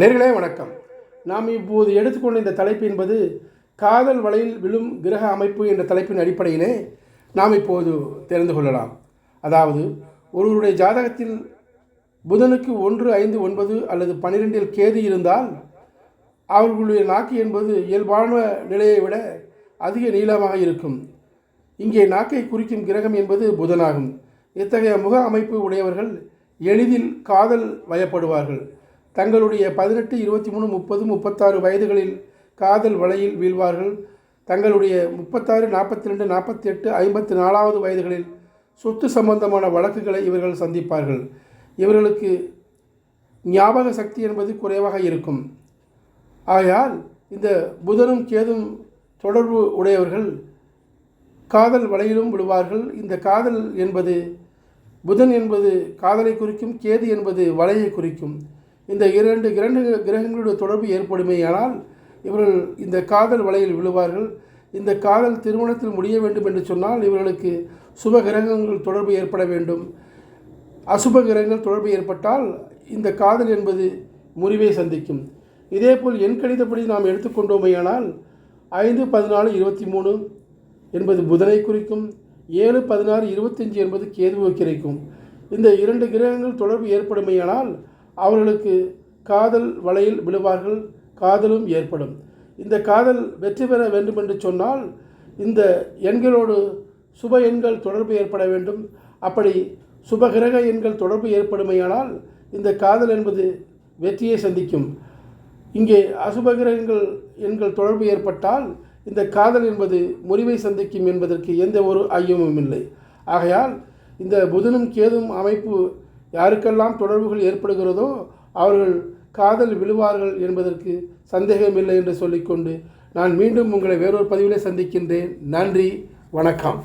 நேர்களே வணக்கம். நாம் இப்போது எடுத்துக்கொண்ட இந்த தலைப்பு என்பது காதல் வலையில் விழும் கிரக அமைப்பு என்ற தலைப்பின் அடிப்படையிலே நாம் இப்போது தெரிந்து கொள்ளலாம். அதாவது ஒருவருடைய ஜாதகத்தில் புதனுக்கு ஒன்று ஐந்து ஒன்பது அல்லது பன்னிரெண்டில் கேது இருந்தால் அவர்களுடைய நாக்கு என்பது இயல்பான நிலையை விட அதிக நீளமாக இருக்கும். இங்கே நாக்கை குறிக்கும் கிரகம் என்பது புதனாகும். இத்தகைய முக அமைப்பு உடையவர்கள் எளிதில் காதல் வயப்படுவார்கள். தங்களுடைய பதினெட்டு இருபத்தி மூணு முப்பது முப்பத்தாறு வயதுகளில் காதல் வலையில் வீழ்வார்கள். தங்களுடைய முப்பத்தாறு நாற்பத்தி ரெண்டு நாற்பத்தி எட்டு ஐம்பத்தி நாலாவது வயதுகளில் சொத்து சம்பந்தமான வழக்குகளை இவர்கள் சந்திப்பார்கள். இவர்களுக்கு ஞாபக சக்தி என்பது குறைவாக இருக்கும். ஆகையால் இந்த புதனும் கேதும் தொடர்பு உடையவர்கள் காதல் வலையிலும் விழுவார்கள். இந்த காதல் என்பது புதன் என்பது காதலை குறிக்கும் கேது என்பது வலையை குறிக்கும். இந்த இரண்டு இரண்டு கிரகங்களுடைய தொடர்பு ஏற்படுமேயானால் இவர்கள் இந்த காதல் வலையில் விழுவார்கள். இந்த காதல் திருமணத்தில் முடிய வேண்டும் என்று சொன்னால் இவர்களுக்கு சுப கிரகங்கள் தொடர்பு ஏற்பட வேண்டும். அசுப கிரகங்கள் தொடர்பு ஏற்பட்டால் இந்த காதல் என்பது முறிவை சந்திக்கும். இதேபோல் எண் கணிதப்படி நாம் எடுத்துக்கொண்டோமையானால் ஐந்து பதினாலு இருபத்தி மூணு என்பது புதனை குறிக்கும். ஏழு பதினாறு இருபத்தஞ்சு என்பது கேதுவை கிடைக்கும் இந்த இரண்டு கிரகங்கள் தொடர்பு ஏற்படுமையானால் அவர்களுக்கு காதல் வலையில் விழுவார்கள் காதலும் ஏற்படும். இந்த காதல் வெற்றி பெற வேண்டும் என்று சொன்னால் இந்த எண்களோடு சுப எண்கள் தொடர்பு ஏற்பட வேண்டும். அப்படி சுபகிரக எண்கள் தொடர்பு ஏற்படுமையானால் இந்த காதல் என்பது வெற்றியை சந்திக்கும். இங்கே அசுபகிரகங்கள் எண்கள் தொடர்பு ஏற்பட்டால் இந்த காதல் என்பது முறிவை சந்திக்கும் என்பதற்கு எந்த ஒரு ஐயமும் இல்லை. ஆகையால் இந்த புதனும் கேதும் அமைப்பு யாருக்கெல்லாம் தொடர்புகள் ஏற்படுகிறதோ அவர்கள் காதல் விழுவார்கள் என்பதற்கு சந்தேகமில்லை என்று சொல்லிக்கொண்டு நான் மீண்டும் உங்களை வேறொரு பதிவிலே சந்திக்கின்றேன். நன்றி வணக்கம்.